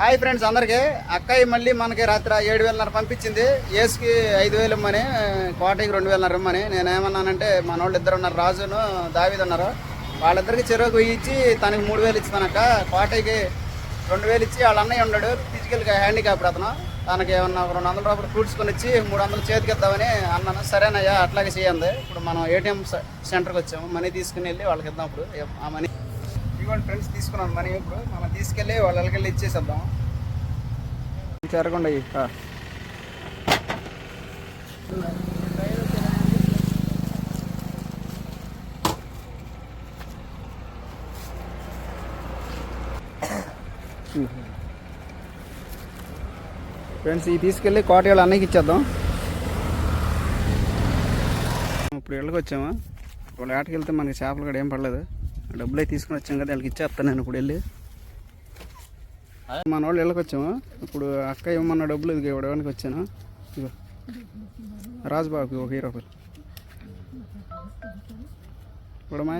Hi friends అందరికీ. అక్కయ్య మళ్ళీ మనకి రాత్రి ఏడు వేలన్నర పంపించింది. ఏసుకి ఐదు వేలు ఇమ్మని కోటకి రెండు వేలన్నర ఇమ్మని. నేను ఏమన్నానంటే మన వాళ్ళు ఇద్దరు ఉన్నారు రాజును దావిద్ ఉన్నారు. వాళ్ళిద్దరికి చెరువుకు ఇచ్చి తనకి మూడు వేలు ఇచ్చినానక్క కోటకి రెండు వేలు ఇచ్చి వాళ్ళ అన్నయ్య ఉన్నాడు ఫిజికల్గా హ్యాండిక్యాప్ అతను. తనకి ఏమన్నా ఒక రెండు వందల రూపాయలు ఫ్రూట్స్ కొని ఇచ్చి మూడు వందలు చేతికి ఇద్దామని అన్నాను. సరేనయ్యా అట్లాగే చేయండి. ఇప్పుడు మనం ఏటీఎం సెంటర్కి వచ్చాము. మనీ తీసుకుని వెళ్ళి వాళ్ళకి ఇద్దాం ఇప్పుడు. ఆ మనీ ఇవ్వండి ఫ్రెండ్స్ తీసుకున్నాను మనం ఇప్పుడు. మనం తీసుకెళ్ళి వాళ్ళకెళ్ళి ఇచ్చేసేద్దాం చేరకుండా ఫ్రెండ్స్ ఇవి తీసుకెళ్ళి కోటయాలు అన్నయ్యకి ఇచ్చేద్దాం. ఇప్పుడు ఇళ్ళకి వచ్చామా? ఇప్పుడు వేటకి వెళ్తే మనకి చేపలు కూడా ఏం పడలేదు. డబ్బులు అయితే తీసుకుని వచ్చాం కదా వాళ్ళకి ఇచ్చేస్తాను నేను ఇప్పుడు వెళ్ళి. మన వాళ్ళు ఇళ్ళకి వచ్చాము. ఇప్పుడు అక్క ఏమన్న డబ్బులు ఇది ఇవ్వడానికి వచ్చాను. ఇగో రాజుబాబుకి ఒక హీరో రూపాయలు ఇప్పుడమ్మా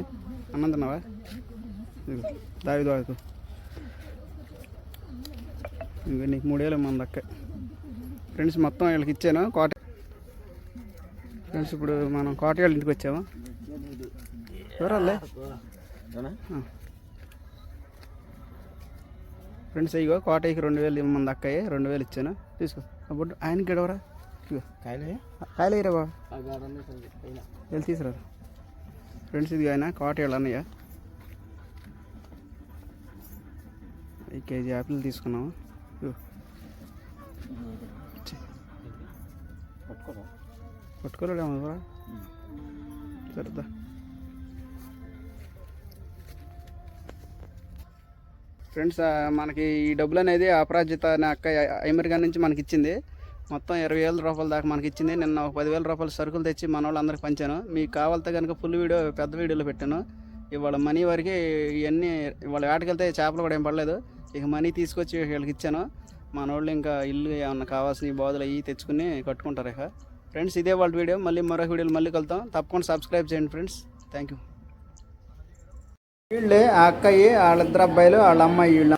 అన్నం ఇదిగో దావి దావికు. ఇంక నీకు మూడేళ్ళు మంది అక్క. ఫ్రెండ్స్ మొత్తం వీళ్ళకి ఇచ్చాను. కోట ఫ్రెండ్స్ ఇప్పుడు మనం కోటగాళ్ళ ఇంటికి వచ్చాము. ఎవరాలే ఫ్రెండ్స్ ఇగో కోటయ్యకి రెండు వేలు ఇవ్వమంది అక్కయ్య రెండు వేలు ఇచ్చాను. తీసుకో. అప్పుడు ఆయనకి గడవరా ఇగో కాయలు? వేయరా బా వెళ్ళి తీసుకురా ఫ్రెండ్స్ ఇది ఆయన కోటయ్యాళ్ళు అన్నయ్య. ఈ కేజీ యాపిల్ తీసుకున్నాము. పట్టుకోలేము సరేదా ఫ్రెండ్స్ మనకి ఈ డబ్బులు అనేది అపరాజిత అనే అక్క అమెరికా నుంచి మనకి ఇచ్చింది. మొత్తం ఇరవై వేల రూపాయల దాకా మనకి ఇచ్చింది. నిన్న ఒక పదివేల రూపాయల సరుకులు తెచ్చి మన వాళ్ళందరికీ పంచాను. మీకు కావాలితే కనుక ఫుల్ వీడియో పెద్ద వీడియోలో పెట్టాను. ఇవాళ మనీ వరకు ఇవన్నీ ఇవాళ వేటకెళ్తే చేపలు కూడా ఏం పడలేదు. ఇక మనీ తీసుకొచ్చి వీళ్ళకి ఇచ్చాను. మన వాళ్ళు ఇంకా ఇల్లు ఏమన్నా కావాల్సిన బాధలు అవి తెచ్చుకుని కట్టుకుంటారు ఇక. ఫ్రెండ్స్ ఇదే వాళ్ళ వీడియో. మళ్ళీ మరొక వీడియోలు మళ్ళీ కలుద్దాం. తప్పకుండా సబ్స్క్రైబ్ చేయండి ఫ్రెండ్స్. థ్యాంక్ యూ వీళ్ళే ఆ అక్కయ్య వాళ్ళిద్దరు అబ్బాయిలు వాళ్ళ అమ్మాయి వీళ్ళ